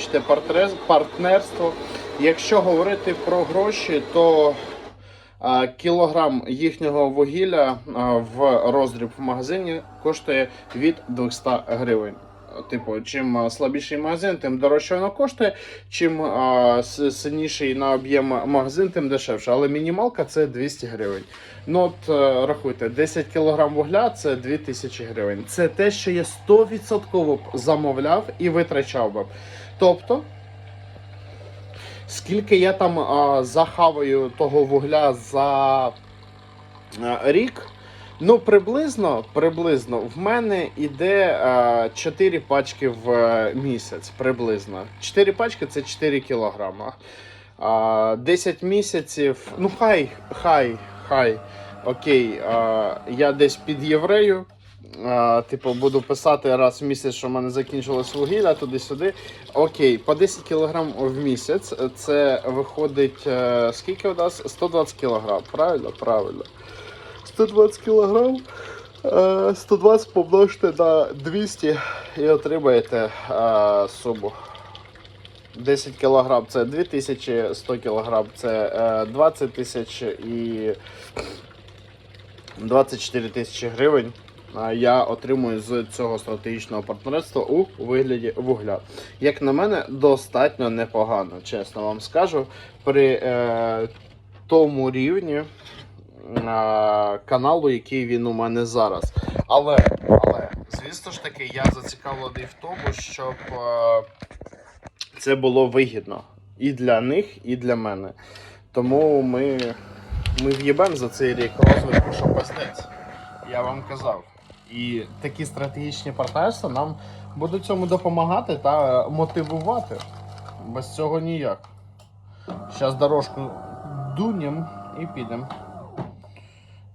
стратегічне партнер- партнерство. Якщо говорити про гроші, то кілограм їхнього вугілля в роздріб в магазині коштує від 200 гривень. Типу, чим слабіший магазин, тим дорожче воно коштує. Чим а, сильніший на об'єм магазин, тим дешевше. Але мінімалка це 200 гривень. Ну от е, рахуйте, 10 кг вугля це 2000 гривень. Це те, що я 100% замовляв і витрачав би. Тобто, скільки я там а, захаваю того вугля за а, рік. Ну, приблизно, приблизно в мене іде а, 4 пачки в е, місяць. Приблизно. 4 пачки це 4 кілограма. А, 10 місяців. Ну, хай, хай, хай. Окей, а, я десь під єврею. А, типу, буду писати раз в місяць, що в мене закінчилось вугілля, туди-сюди. Окей, по 10 кг в місяць. Це виходить. е, скільки у нас? 120 кг. Правильно? Правильно. 120 кг. 120 помножте на 200 і отримаєте е, суму. 10 кг це 2000, 100 кг це е, 20 тисяч і 24 тисячі гривень. Я отримую з цього стратегічного партнерства у вигляді вугля. Як на мене, достатньо непогано, чесно вам скажу. При е, тому рівні е, каналу, який він у мене зараз. Але, але, звісно ж таки, я зацікавлений в тому, щоб е, це було вигідно і для них, і для мене. Тому ми, ми в'їбемо за цей рік розвитку, що пастець. Я вам казав. І такі стратегічні партнерства нам будуть цьому допомагати та мотивувати. Без цього ніяк. Зараз дорожку дунем і підемо.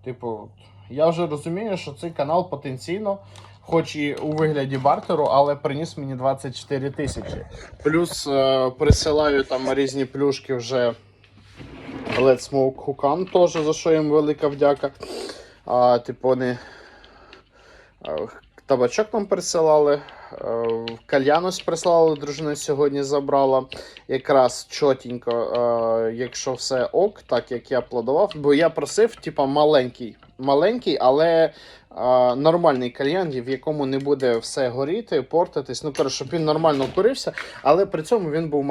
Типу, я вже розумію, що цей канал потенційно, хоч і у вигляді бартеру, але приніс мені 24 тисячі. Плюс е, присилаю там різні плюшки вже Let's Smoke Hukan, теж за що їм велика вдяка. А, типу, вони е, табачок нам присилали. Е, прислала, прислали, дружина сьогодні забрала. Якраз чотенько, е, якщо все ок, так як я плодував, Бо я просив, типа, маленький. Маленький, але е, нормальний кальян, в якому не буде все горіти, портитись. Ну, коротше, щоб він нормально курився, але при цьому він був